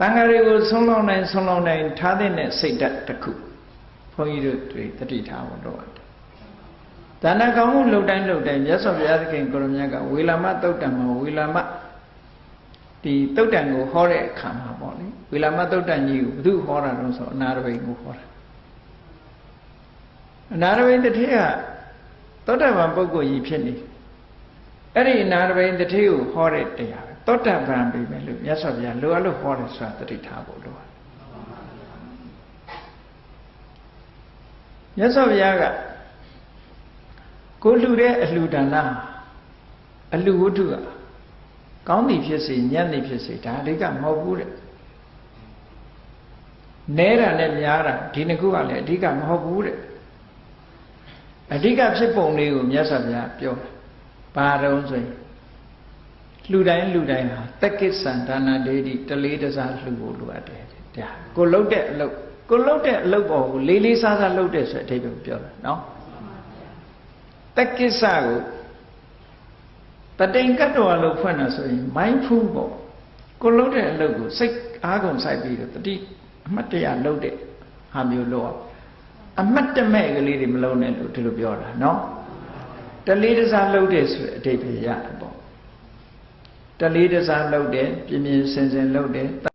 တန်ဃာတွေကိုဆုံးလောင်းနိုင်ဆုံးလောင်းနိုင်ထားတဲ့စိတ်ဓာတ်တစ်ခုဘုန်းကြီးတို့တွေတတိထားဖို့တော့တယ်ဒါနကောင်းမှုလှုပ်တိုင်းလှုပ်တိုင်းမြတ်စွာဘုရားသခင်ကိုရမြတ်ကဝေလာမတုတ်တံမှာဝေလာမဒီတုတ်တံကိုဟောတဲ့အခါမှာပေါ့လေဝေလာမတုတ်တံကြီးကိုဘု து ဟောတာတော့ဆိုအနာရဘိန်ကိုဟောတာအနာရဘိန်တစ်ထည့်ကသောတပန်ပုဂ္ဂိုလ်ကြီးဖြစ်နေအဲ့ဒီအနာရဘိန်တစ်ထည့်ကိုဟောတဲ့တရား ပဲသောတပန်ပြီမယ်လို့မြတ်စွာဘုရားလိုအပ်လို့ဟောတယ်ဆိုတာတတိထားဖို့လိုပါတယ်မြတ်စွာဘုရားကကိုလှူတဲ့အလှူဒါနအလှူဝတ္ထုကကောင်းသည်ဖြစ်စေညံ့သည်ဖြစ်စေဒါအဓိကမဟုတ်ဘူးတဲ့နဲတာနဲ့များတာဒီနှစ်ခုကလည်းအဓိကမဟုတ်ဘူးတဲ့အဓိကဖြစ်ပုံလေးကိုမြတ်စွာဘုရားပြောတယ်ဘာတုံးဆိုရင် လှူတိုင်းလှူတိုင်းဟာတက္ကိစ္ဆန္ဒနာဒေတိတလေးတစားလှူဖို့လိုအပ်တယ်တဲ့ဒါကိုလှုပ်တဲ့အလုပ်ကိုလှုပ်တဲ့အလုပ်ပေါ်ကိုလေးလေးစားစားလှုပ်တဲ့ဆိုတဲ့အဓိပ္ပာယ်ပြောတာနော်တက္ကိစ္စကိုတတိန်ကတ္တဝါလို့ဖွင့်တာဆိုရင် mindful ပေါ့ကိုလှုပ်တဲ့အလုပ်ကိုစိတ်အားကုန်စိုက်ပြီးတော့တတိအမှတ်တရလှုပ်တဲ့ဟာမျိုးလို့အောင်အမှတ်တမဲ့ကလေးတွေမလုံးနဲ့လို့ဒီလိုပြောတာနော်တလေးတစားလှုပ်တဲ့ဆိုတဲ့အဓိပ္ပာယ်ရတယ်ပေါ့ တလေးတစားလှုပ်တယ်ပြင်းပြင်းစင်စင်လှုပ်တယ်